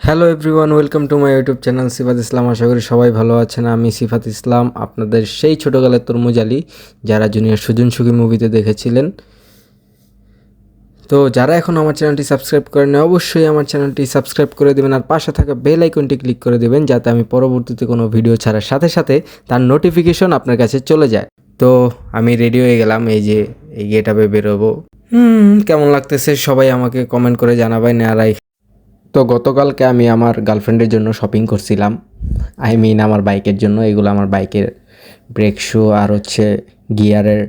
Hello everyone welcome to my YouTube channel Sifat Islam আশা করি সবাই ভালো আছেন। আমি সিফাত ইসলাম, আপনাদের সেই ছোটোকালের তরমুজ আলী, যারা জুনিয়র সুজন সুখী মুভিতে দেখেছিলেন। তো যারা এখন আমার চ্যানেলটি সাবস্ক্রাইব করেন অবশ্যই আমার চ্যানেলটি সাবস্ক্রাইব করে দেবেন আর পাশে থাকা বেল আইকনটি ক্লিক করে দেবেন, যাতে আমি পরবর্তীতে কোনো ভিডিও ছাড়ার সাথে সাথে তার নোটিফিকেশন আপনার কাছে চলে যায়। তো আমি রেডি হয়ে গেলাম, এই যে এই গেটাবে বেরোবো। হুম, কেমন লাগতেছে সবাই আমাকে কমেন্ট করে জানাবেন, আর তো গতকালকে আমি আমার গার্লফ্রেন্ডের জন্য শপিং করছিলাম। আই মিন আমার বাইকের জন্য। এগুলো আমার বাইকের ব্রেক শু আর হচ্ছে গিয়ারের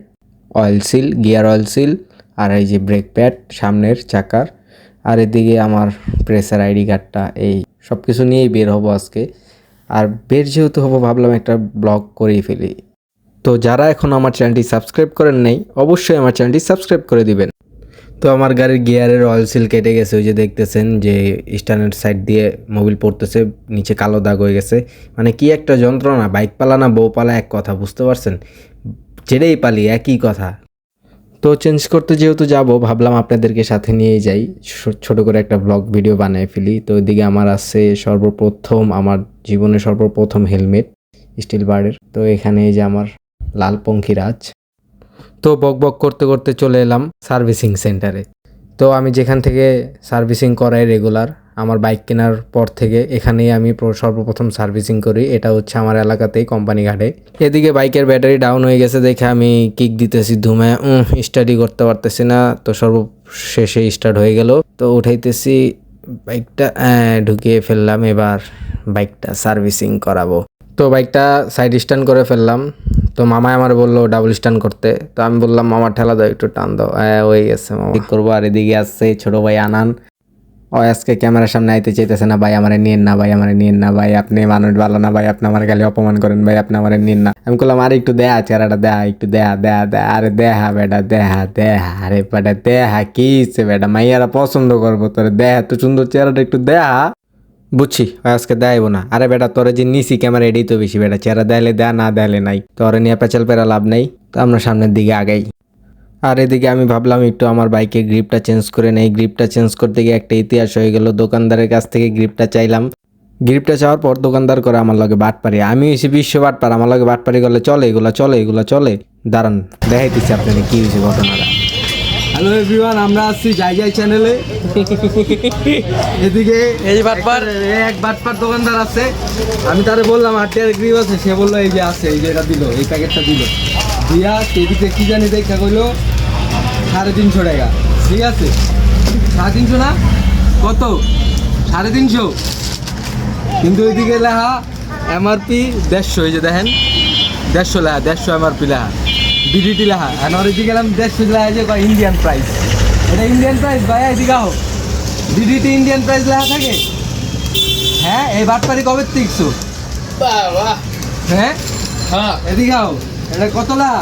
oil seal, gear oil seal আর এই যে ব্রেক প্যাড সামনের চাকার। আর এদিকে আমার প্রেসার আইডি কার্ডটা, এই সব কিছু নিয়েই বের হব আজকে। আর বের যেহেতু হব, ভাবলাম একটা ব্লগ করেই ফেলি। তো যারা এখন আমার চ্যানেলটি সাবস্ক্রাইব করেন নেই, অবশ্যই আমার চ্যানেলটি সাবস্ক্রাইব করে দিবেন। তো আমার গাড়ির গিয়ারের অয়েল সিল কেটে গেছে, ওই যে দেখতেছেন যে স্ট্যান্ডার্ড সাইড দিয়ে মোবিল পড়তেছে, নিচে কালো দাগ হয়ে গেছে। মানে কি একটা যন্ত্রণা বাইক পালা না, বউ পালা, এক কথা, বুঝতে পারছেন? ছেড়েই পালি, একই কথা। তো চেঞ্জ করতে যেহেতু যাব, ভাবলাম আপনাদেরকে সাথে নিয়ে যাই। ছোট করে একটা ব্লগ ভিডিও বানিয়ে ফেলি। তো ওইদিকে আমার আছে সর্বপ্রথম, আমার জীবনের সর্বপ্রথম হেলমেট স্টিল বার্ডের তো এখানে এই যে আমার লাল পঙ্খিরাজ তো বক বক করতে করতে চলে এলাম সার্ভিসিং সেন্টারে। তো আমি যেখান থেকে সার্ভিসিং করাই রেগুলার, আমার বাইক কেনার পর থেকে এখানেই আমি সর্বপ্রথম সার্ভিসিং করি। এটা হচ্ছে আমার এলাকাতেই কোম্পানি ঘাটে। এদিকে বাইকের ব্যাটারি ডাউন হয়ে গেছে দেখে আমি কিক দিতেছি ধুমে স্টাডি করতে পারতেছি না। তো সর্বশেষে স্টার্ট হয়ে গেল। তো উঠাইতেছি বাইকটা ঢুকিয়ে ফেললাম। এবার বাইকটা সার্ভিসিং করাবো। তো বাইকটা সাইড স্ট্যান্ড করে ফেললাম। তো মামাই আমার বলল ডাবল স্ট্যান্ড করতে। তো আমি বললাম মামার ঠেলা দাও, একটু টান দাও। হ্যাঁ হয়ে গেছে মামা। ঠিক করব, আর এদিকে আসছে ছোট ভাই আনান। ও আজকে ক্যামেরার সামনে আইতে চাইতেছে না, ভাই, আমারে নিয়েন না, ভাই, আমারে নিয়েন না, ভাই, আপনি মানুষ ভালো না, ভাই, আপনি আমার খালি অপমান করেন, ভাই, আপনি আমারে নিয়েন না। আমি বললাম, আরে, একটু দেয়া চেহারাটা দেয়া একটু দেয়া দেয়া দেয়া আরে, দেহা, বেটা, দেহা দেহা, আরে, বেটা, দেহা, কি বেটা? মাইয়ারা পছন্দ করব, তোর দেহা তো সুন্দর চেহারাটা একটু দেহা। বুঝছি আজকে দেখাইবো না। আরে বেটা, তোরে যে নিছি ক্যামেরা এটাই তো বেশি বেটা, চেহারা দেয়ালে দেয়া, না দেয়ালে নাই। তোরে নিয়ে পেঁচাল পেরা লাভ নেই, তো আমরা সামনের দিকে আগাই। আর এদিকে আমি ভাবলাম একটু আমার বাইকের গ্রিপটা চেঞ্জ করে নেই। গ্রিপটা চেঞ্জ করতে গিয়ে একটা ইতিহাস হয়ে গেল। দোকানদারের কাছ থেকে গ্রিপটা চাইলাম। গ্রিপটা চাওয়ার পর দোকানদার করে আমার লগে বাটপারি। আমি হয়েছি বিশ্ব বাটপার, আমার লগে বাটপারি করলে চলে, এগুলো চলে এগুলো চলে। দাঁড়ান, দেখাইতেছি আপনাদের কি হয়েছে ঘটনাটা। হ্যালো এভরিওয়ান আমরা আসছি যাই যাই চ্যানেলে এদিকে এই বাটপার। এক বাটপার দোকানদার আছে। আমি তারে বললাম আট টাকার গ্রিপ আছে। সে বলল এই যে আছে এই যে এটা দিল এই প্যাকেটটা দিল। দিয়া এদিকে কী জানি দেখা কইলো সাড়ে তিনশো টাকা। ঠিক আছে? সাড়ে তিনশো না? কত? সাড়ে তিনশো? কিন্তু ওইদিকে লেখা এমআরপি দেড়শো। এই যে দেখেন দেড়শো লেখা দেড়শো এমআরপি লেখা। বিডিটি লেখা। আর ওইদিকে গেলাম দেড়শো লেখা যে ইন্ডিয়ান প্রাইস এটা ইন্ডিয়ান প্রাইস ভাই এদিকে আও বিডিটি ইন্ডিয়ান প্রাইস লেখা থাকে? হ্যাঁ এই বাটপারি কবে তিকছো হ্যাঁ? হ্যাঁ। এদিকে আও এটা কত লেখা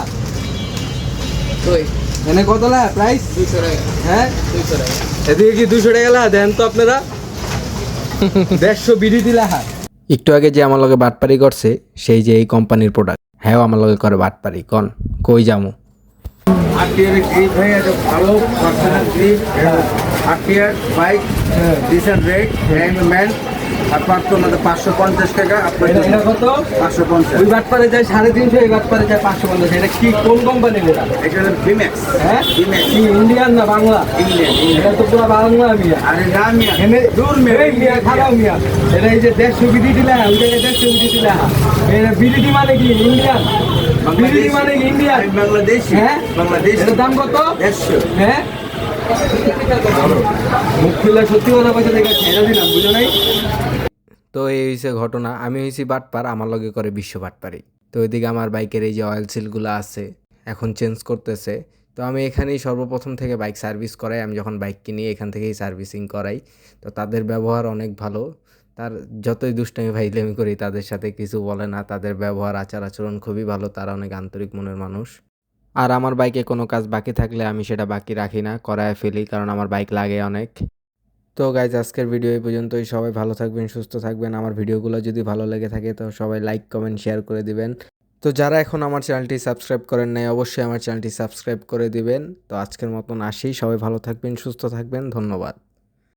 কই? এনে কত লেখা প্রাইস দুশো টাকা। হ্যাঁ? দুশো টাকা। এদিকে কি দুশো টাকা লেখা দেন তো আপনারা। দেড়শো বিডিটি লেখা। একটু আগে যে আমার লগে বাটপারি করছে সেই যে এই কোম্পানির প্রোডাক্ট হ্যাঁ আমার লগে করে বাটপারি কন, কই যামু? আটিয়ার গ্রিপ ভাই ভালো পার্সোনাল গ্রিপ আটিয়ার বাইক ডিসেন্ট রেট হ্যান্ডম্যান আর তো আমাদের পাঁচশো পঞ্চাশ টাকা আপনার এটা কত? পাঁচশো পঞ্চাশ। ওই বাটপারে যায় সাড়ে তিনশো এই বাটপারে যায় পাঁচশো পঞ্চাশ। এটা কি কোন কোম্পানির এটা? এটা হলো ভিম্যাক্স হ্যাঁ? ভিম্যাক্স ইন্ডিয়ান না বাংলা? ইংল্যান্ড এটা তো পুরো বাংলা মিয়া। আরে না মিয়া এনে দূর এই মিয়া খারাপ মিয়া। এটা এই যে দেড়শো বিডিটি লেখা ওই জায়গায় দেড়শো বিডিটি লেখা এটা বিডিটি মানে কি? ইন্ডিয়ান বিডিটি মানে কি ইন্ডিয়ান বাংলাদেশি। হ্যাঁ? বাংলাদেশ। এটার দাম কত? দেড়শো। হ্যাঁ? তো এই হয়েছে ঘটনা। আমি হয়েছি বাটপার, আমার লগে করে বিশ্ব বাটপারি। তো ওইদিকে আমার বাইকের এই যে অয়েল সিলগুলো আছে, এখন চেঞ্জ করতেছে। তো আমি এখানেই সর্বপ্রথম থেকে বাইক সার্ভিস করাই। আমি যখন বাইক কিনি, এখান থেকেই সার্ভিসিং করাই। তো তাদের ব্যবহার অনেক ভালো। তার যতই দুষ্টামি ভাইলেমি করি, তাদের সাথে কিছু বলে না। তাদের ব্যবহার, আচার আচরণ খুবই ভালো। তারা অনেক আন্তরিক মনের মানুষ। আর আমার বাইকে কোনো কাজ বাকি থাকলে আমি সেটা বাকি রাখি না, করায় ফেলি, কারণ আমার বাইক লাগে অনেক। তো গাইজ আজকের ভিডিও এই পর্যন্তই। সবাই ভালো থাকবেন, সুস্থ থাকবেন। আমার ভিডিওগুলো যদি ভালো লেগে থাকে, তো সবাই লাইক কমেন্ট শেয়ার করে দিবেন। তো যারা এখন আমার চ্যানেলটি সাবস্ক্রাইব করেন নাই, অবশ্যই আমার চ্যানেলটি সাবস্ক্রাইব করে দিবেন। তো আজকের মতন আসি। সবাই ভালো থাকবেন, সুস্থ থাকবেন। ধন্যবাদ।